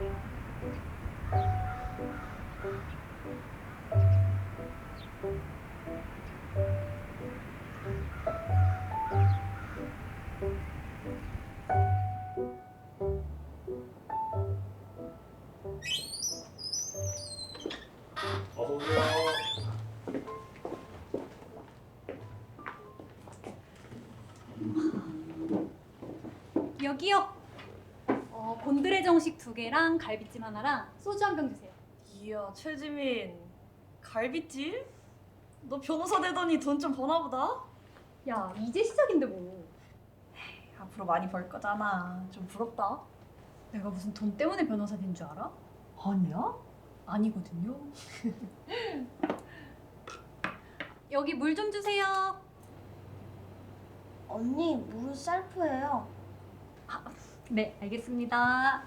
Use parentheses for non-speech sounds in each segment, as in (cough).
Thank you. 곤드레 정식 두 개랑 갈비찜 하나랑 소주 한 병 주세요. 이야 최지민 갈비찜? 너 변호사 되더니 돈 좀 버나 보다? 야, 이제 시작인데 뭐. 앞으로 많이 벌 거잖아 좀 부럽다 내가 무슨 돈 때문에 변호사 된 줄 알아? 아니야? 아니거든요. (laughs) 여기 물 좀 주세요. 언니 물 셀프예요. 네, 알겠습니다.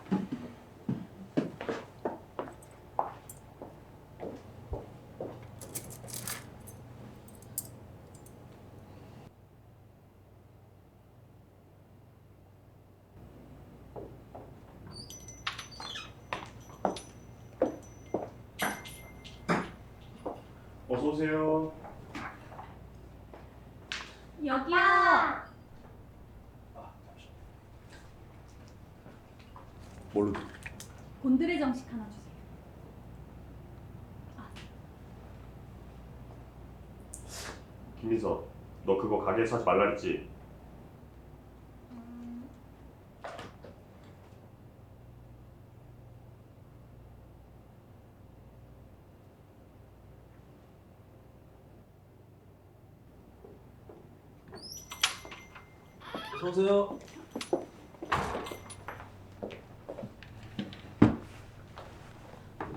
어서 오세요. 여기요. 뭘로? 곤드레 정식 하나 주세요. 김민서, 너 그거 가게에서 하지 말라 했지? 음, 어서 오세요.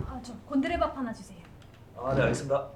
아, 저 곤드레 밥 하나 주세요. 아, 네, 알겠습니다.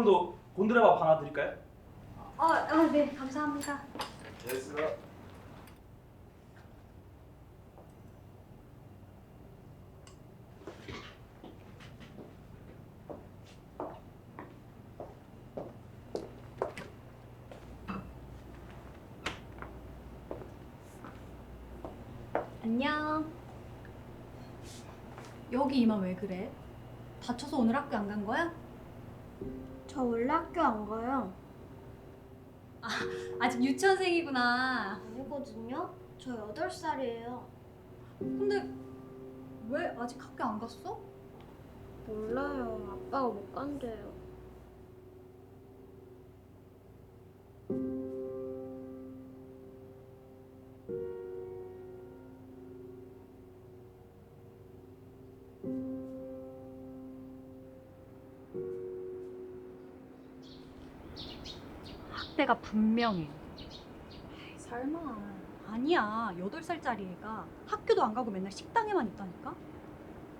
오늘도 곤드레밥 하나 드릴까요? 아, 아, 네, 감사합니다. 네, 알겠습니다. 안녕. 여기 이마 왜 그래? 다쳐서 오늘 학교 안 간 거야? 저 원래 학교 안 가요. 아직 유치원생이구나. 아니거든요. 저 8살이에요. 근데 왜 아직 학교 안 갔어? 몰라요. 아빠가 못 간대요. 학대가 분명해. 설마. 아니야. 8살짜리 애가 학교도 안 가고 맨날 식당에만 있다니까?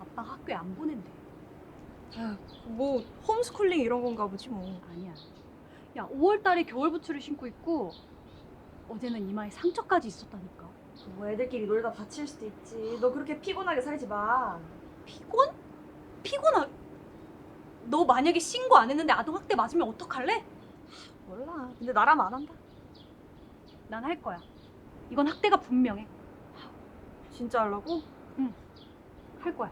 아빠가 학교에 안 보낸대. 뭐 홈스쿨링 이런 건가 보지 뭐 아니야. 야, 5월 달에 겨울 부츠를 신고 있고 어제는 이마에 상처까지 있었다니까. 뭐 애들끼리 놀다 다칠 수도 있지 너 그렇게 피곤하게 살지 마 피곤? 피곤하... 너 만약에 신고 안 했는데 아동학대 맞으면 어떡할래? 몰라 근데 나라면 안 한다 난 할 거야. 이건 학대가 분명해. 진짜 하려고? 할 거야.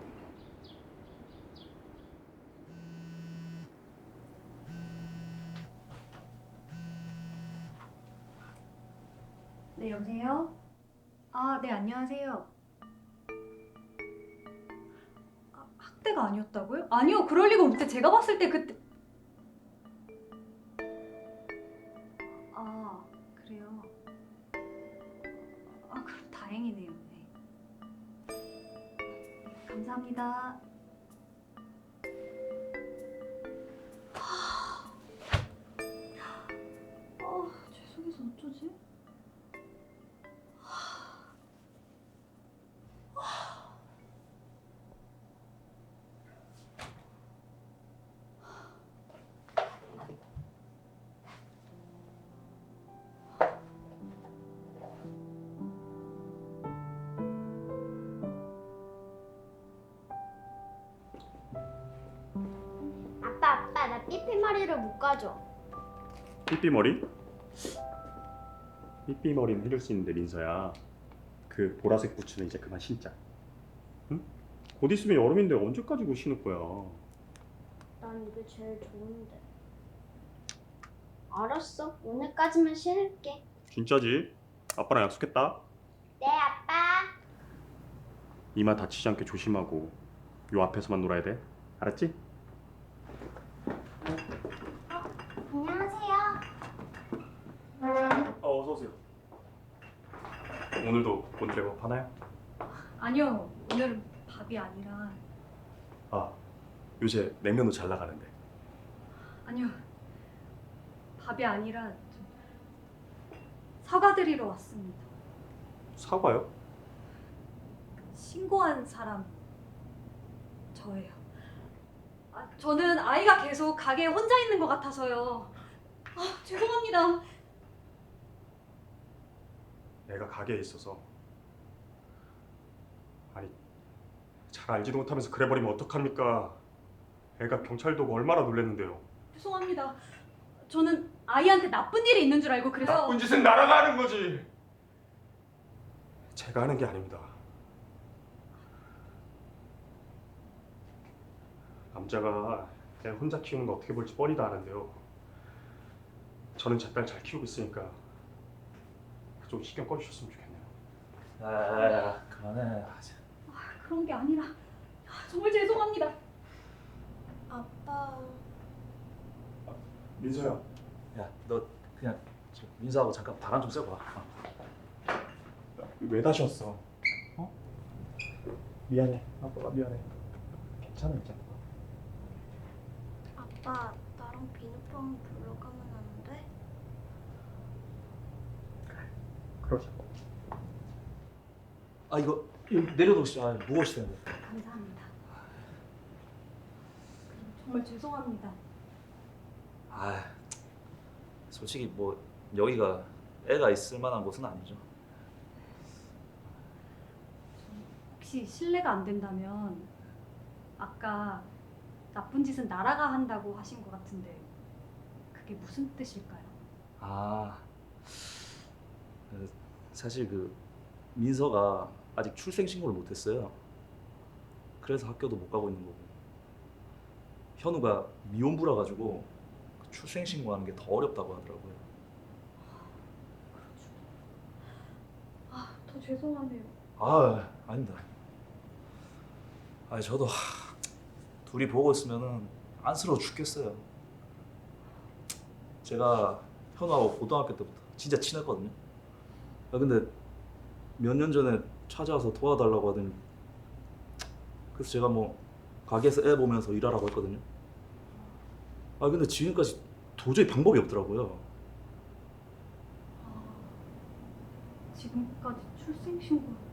네, 여보세요? 아, 네, 안녕하세요. 아, 학대가 아니었다고요? 아니요, 그럴 리가 없대. 제가 봤을 때 그때. 감사합니다. 삐삐머리를 못 가져. 삐삐머리? 삐삐머리는 해줄 수 있는데 민서야 그 보라색 부츠는 이제 그만 신자 응? 곧 있으면 여름인데 언제까지 그거 신을 거야 난 이게 제일 좋은데. 알았어. 오늘까지만 신을게. 진짜지? 아빠랑 약속했다 네 아빠. 이마 다치지 않게 조심하고 요 앞에서만 놀아야 돼 알았지? 곤드레밥 하나요? 아니요, 오늘은 밥이 아니라 아 요새 냉면도 잘 나가는데 아니요, 밥이 아니라 좀 사과드리러 왔습니다. 사과요? 신고한 사람 저예요. 아, 저는 아이가 계속 가게에 혼자 있는 것 같아서요. 아, 죄송합니다. 내가 가게에 있어서 아니 잘 알지도 못하면서 그래버리면 어떡합니까 애가 경찰도 오고 얼마나 놀랬는데요 죄송합니다. 저는 아이한테 나쁜 일이 있는 줄 알고 그래서 나쁜 짓은 나라가 하는 거지 제가 하는 게 아닙니다 남자가 애 혼자 키우는 거 어떻게 볼지 뻔히 다 아는데요 저는 제 딸 잘 키우고 있으니까 좀 신경 꺼주셨으면 좋겠네요 야야야 그만해. 아, 참. 그런 게 아니라 아, 정말 죄송합니다. 아빠. 민서야 야, 너 그냥 저 민서하고 잠깐 바람 좀 쐬고 와. 어. 왜 다시 왔어? 어? 미안해 아빠가 미안해 괜찮아 이제 아빠 나랑 비눗방울 보러 가면 안 돼? 그러자 아 이거 여기 내려놓으시죠. 아, 무엇이든. 감사합니다. 정말 죄송합니다. 아, 솔직히 뭐 여기가 애가 있을 만한 곳은 아니죠. 혹시 실례가 안 된다면 아까 나쁜 짓은 나라가 한다고 하신 것 같은데 그게 무슨 뜻일까요? 아, 그, 사실 그 민서가 아직 출생 신고를 못 했어요. 그래서 학교도 못 가고 있는 거고. 현우가 미혼부라 가지고 그 출생 신고하는 게 더 어렵다고 하더라고요. 아, 더 죄송하네요. 아, 아닙니다. 아, 저도 하, 둘이 보고 있으면은 안쓰러워 죽겠어요. 제가 현우하고 고등학교 때부터 진짜 친했거든요. 아, 근데 몇 년 전에 찾아와서 도와달라고 하더니 그래서 제가 뭐 가게에서 애 보면서 일하라고 했거든요. 아, 근데 지금까지 도저히 방법이 없더라고요. 지금까지 출생 신고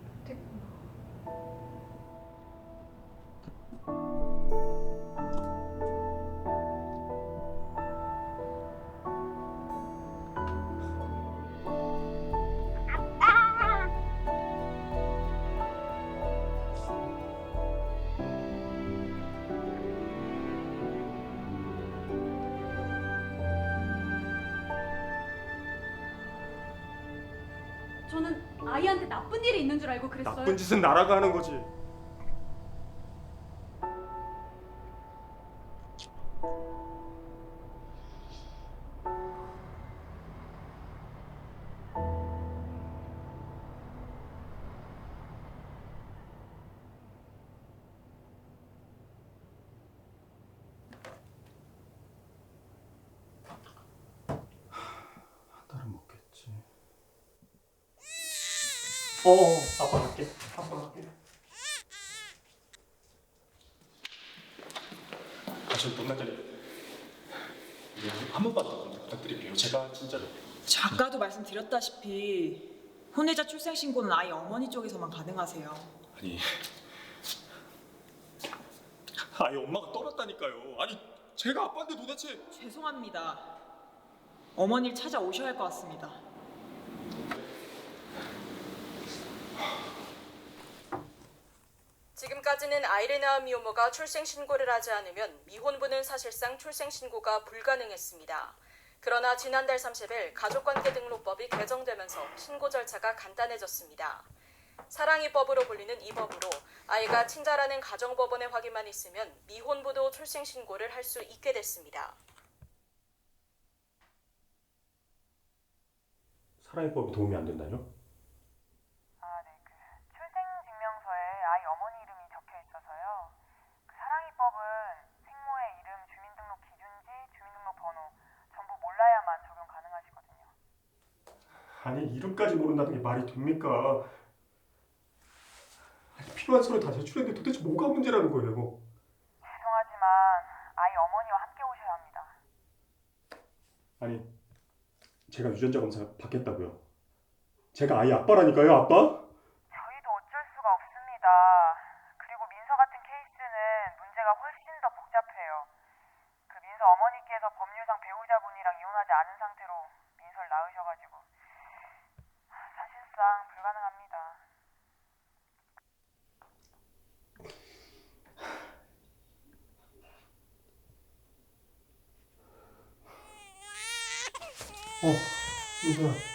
나쁜 짓은 나라가 하는 거지 어, 어 아빠 갈게 아빠 갈게 다시 만난 자리 한 번만 더 부탁드릴게요. 제가 진짜로 자, 아까도 말씀드렸다시피 혼외자 출생 신고는 아이 어머니 쪽에서만 가능하세요. 아니 아예 엄마가 떠났다니까요. 아니 제가 아빠인데 도대체 죄송합니다. 어머니를 찾아오셔야 할 것 같습니다. 지금까지는 아이레나 미오모가 출생신고를 하지 않으면 미혼부는 사실상 출생신고가 불가능했습니다. 그러나 지난달 30일 가족관계 등록법이 개정되면서 신고 절차가 간단해졌습니다. 사랑이법으로 불리는 이 법으로 아이가 친자라는 가정법원의 확인만 있으면 미혼부도 출생신고를 할 수 있게 됐습니다. 사랑의법이 도움이 안 된다뇨? 아, 네. 그 출생증명서에 아이 어머니 이름이 적혀 있어서요. 그 사랑이법은 생모의 이름, 주민등록 기준지, 주민등록 번호 전부 몰라야만 적용 가능하시거든요. 아니 이름까지 모른다는 게 말이 됩니까? 아니, 필요한 서류 다 제출했는데 도대체 뭐가 문제라는 거예요? 죄송하지만 아이 어머니와 함께 오셔야 합니다. 아니 제가 유전자 검사 받겠다고요. 제가 아이 아빠라니까요, 아빠? 저희도 어쩔 수가 없습니다. 그리고 민서 같은 케이스는 문제가 훨씬 더 복잡해요. 그 민서 어머니께서 법률상 배우자분이랑 이혼하지 않은 상태로 민서를 낳으셔가지고 사실상 불가능합니다. 어, 민서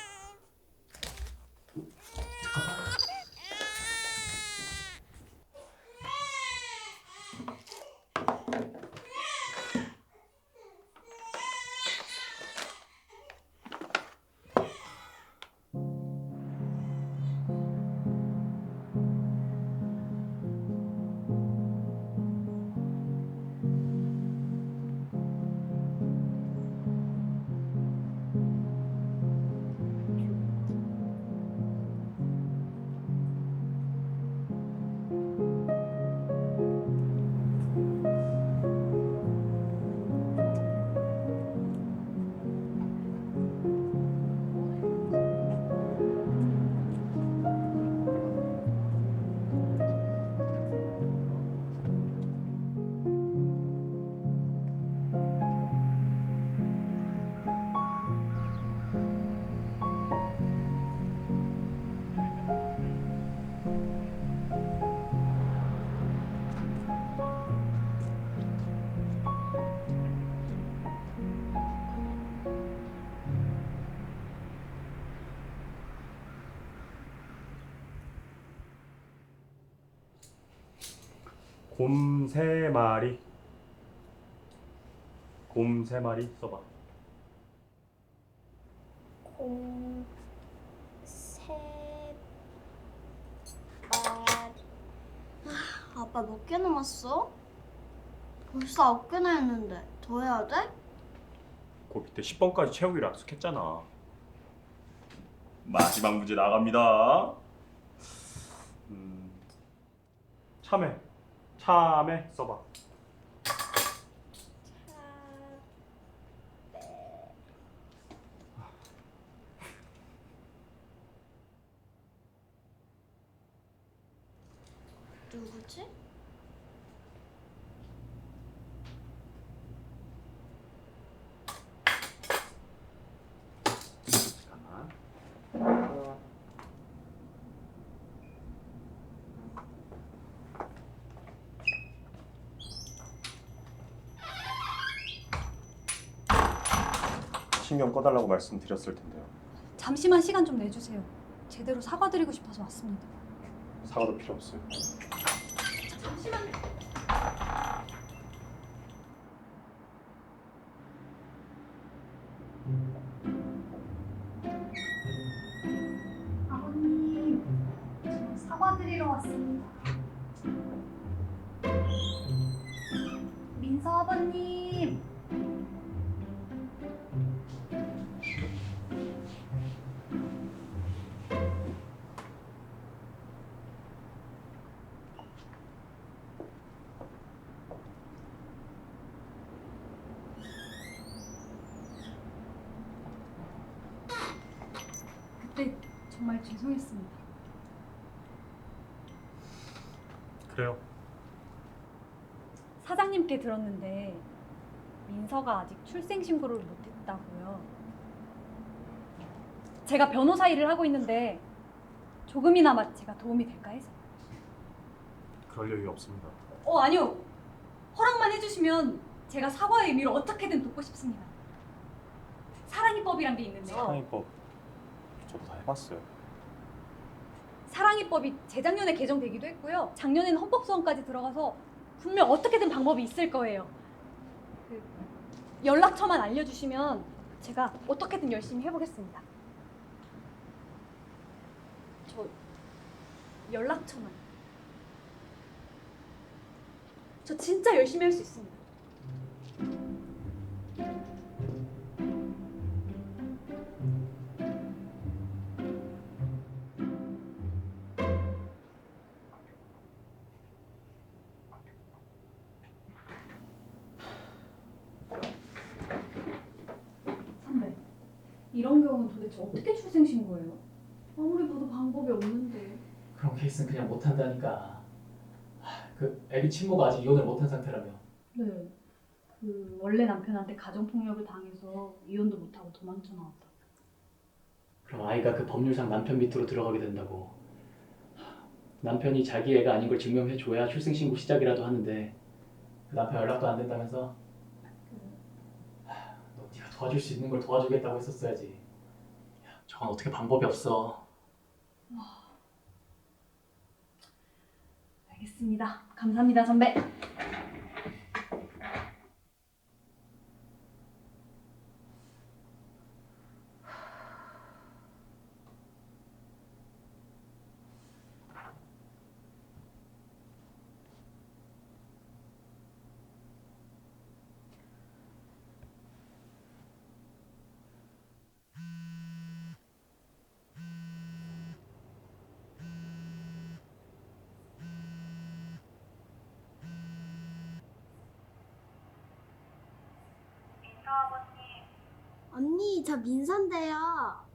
곰 세 마리. 곰 세 마리 써봐. 공, 세, 마리. 아, 아빠 몇 개 남았어? 벌써 아홉 개나 했는데 더 해야 돼? 그 밑에 10번까지 채우기로 약속했잖아. 마지막 문제 나갑니다. 음, 참외, 참외 써봐. 누구지? 잠깐만. 신경 꺼달라고 말씀드렸을 텐데요. 잠시만 시간 좀 내주세요. 제대로 사과드리고 싶어서 왔습니다. 사과도 필요 없어요. 아버님, 저 사과드리러 왔습니다. 민서 아버님. 정말 죄송했습니다. 그래요. 사장님께 들었는데 민서가 아직 출생 신고를 못했다고요. 제가 변호사 일을 하고 있는데 조금이나마 제가 도움이 될까 해서. 그럴 여유 없습니다. 어 아니요. 허락만 해주시면 제가 사과의 의미로 어떻게든 돕고 싶습니다. 사랑이법이란 게 있는데요. 사랑이법 저도 다 해봤어요. 사랑이법이 재작년에 개정되기도 했고요. 작년에는 헌법 소원까지 들어가서 분명 어떻게든 방법이 있을 거예요. 그 연락처만 알려주시면 제가 어떻게든 열심히 해보겠습니다. 저 연락처만. 저 진짜 열심히 할 수 있습니다. 이런 경우는 도대체 어떻게 출생 신고해요? 아무리 봐도 방법이 없는데. 그런 케이스는 그냥 못한다니까. 하, 그 애비 친모가 아직 이혼을 못한 상태라며. 네. 그 원래 남편한테 가정 폭력을 당해서 이혼도 못하고 도망쳐 나왔다. 그럼 아이가 그 법률상 남편 밑으로 들어가게 된다고. 하, 남편이 자기 애가 아닌 걸 증명해 줘야 출생신고 시작이라도 하는데 그 남편 연락도 안 된다면서? 도와줄 수 있는 걸 도와주겠다고 했었어야지. 야, 저건 어떻게 방법이 없어. 알겠습니다. 감사합니다, 선배. 언니 저 민선데요.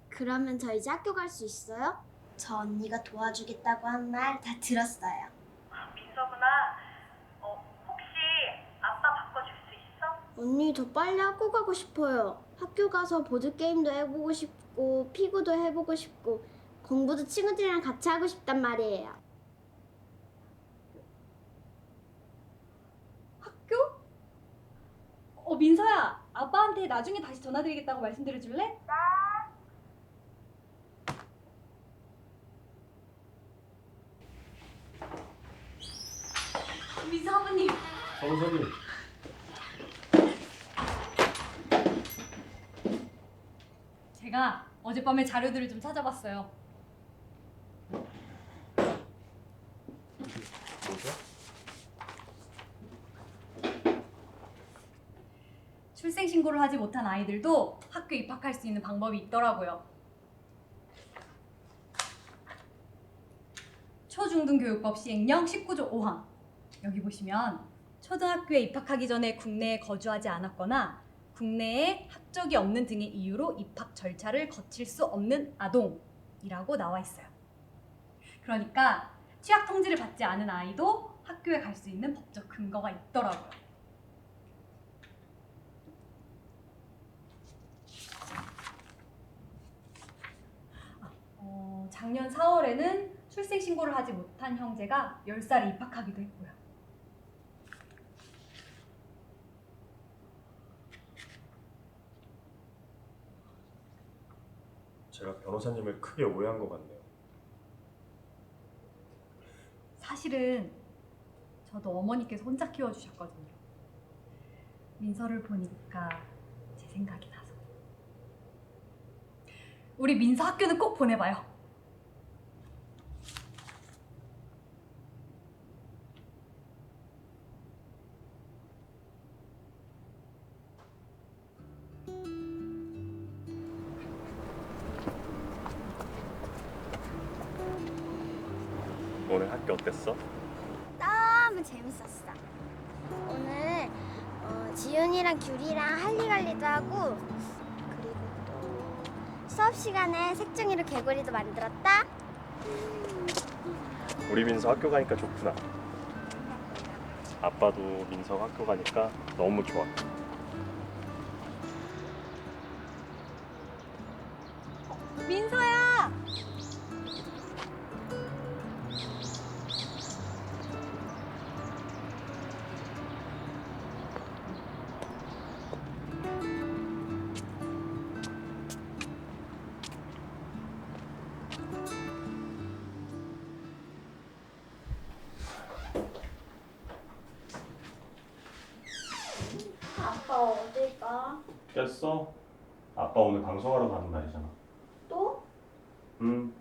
그러면 저 이제 학교 갈 수 있어요? 저 언니가 도와주겠다고 한 말 다 들었어요. 민서구나. 어, 혹시 아빠 바꿔줄 수 있어? 언니 저 빨리 학교 가고 싶어요. 학교 가서 보드 게임도 해보고 싶고 피구도 해보고 싶고 공부도 친구들이랑 같이 하고 싶단 말이에요. 학교? 어, 민서야. 아빠한테 나중에 다시 전화드리겠다고 말씀드려 줄래? 민서 아버님. 변호사님. 제가 어젯밤에 자료들을 좀 찾아봤어요. 뭐죠? 출생 신고를 하지 못한 아이들도 학교 입학할 수 있는 방법이 있더라고요. 초중등교육법 시행령 19조 5항. 여기 보시면 초등학교에 입학하기 전에 국내에 거주하지 않았거나 국내에 학적이 없는 등의 이유로 입학 절차를 거칠 수 없는 아동이라고 나와 있어요. 그러니까 취약 통지를 받지 않은 아이도 학교에 갈 수 있는 법적 근거가 있더라고요. 어, 작년 4월에는 출생 신고를 하지 못한 형제가 10살에 입학하기도 했고요. 제가 변호사님을 크게 오해한 것 같네요. 사실은 저도 어머니께서 혼자 키워주셨거든요. 민서를 보니까 제 생각이 나서. 우리 민서 학교는 꼭 보내봐요. 오늘 학교 어땠어? 너무 재밌었어. 오늘 어, 지윤이랑 규리랑 할리갈리도 하고 그리고 또 수업 시간에 색종이로 개구리도 만들었다. 우리 민서 학교 가니까 좋구나. 아빠도 민서 학교 가니까 너무 좋아. 깼어? 아빠 오늘 방송하러 가는 날이잖아. 또? 음.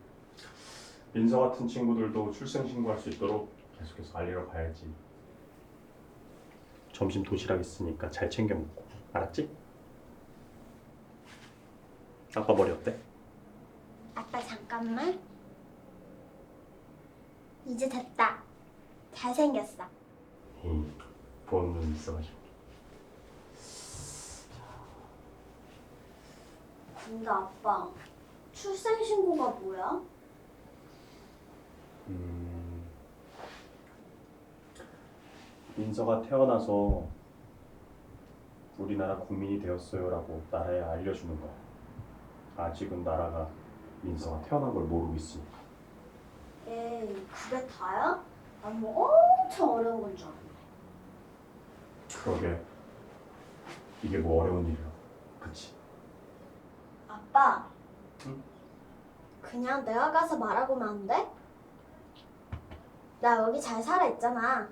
민서 같은 친구들도 출생 신고할 수 있도록 계속해서 알리러 가야지. 점심 도시락 있으니까 잘 챙겨 먹고. 알았지? 아빠 머리 어때? 아빠 잠깐만. 이제 됐다. 잘생겼어. 이 부은 눈 있어가지고. 근데 아빠 출생신고가 뭐야? 음. 민서가 태어나서 우리나라 국민이 되었어요라고 나라에 알려주는 거야. 아직은 나라가 민서가 태어난 걸 모르고 있으니까. 에이 그게 다야? 난 뭐 엄청 어려운 건 줄 알았네. 그러게 이게 뭐 어려운 일이야. 그치? 아빠. 응? 그냥 내가 가서 말하고만 안 돼? 나 여기 잘 살아 있잖아.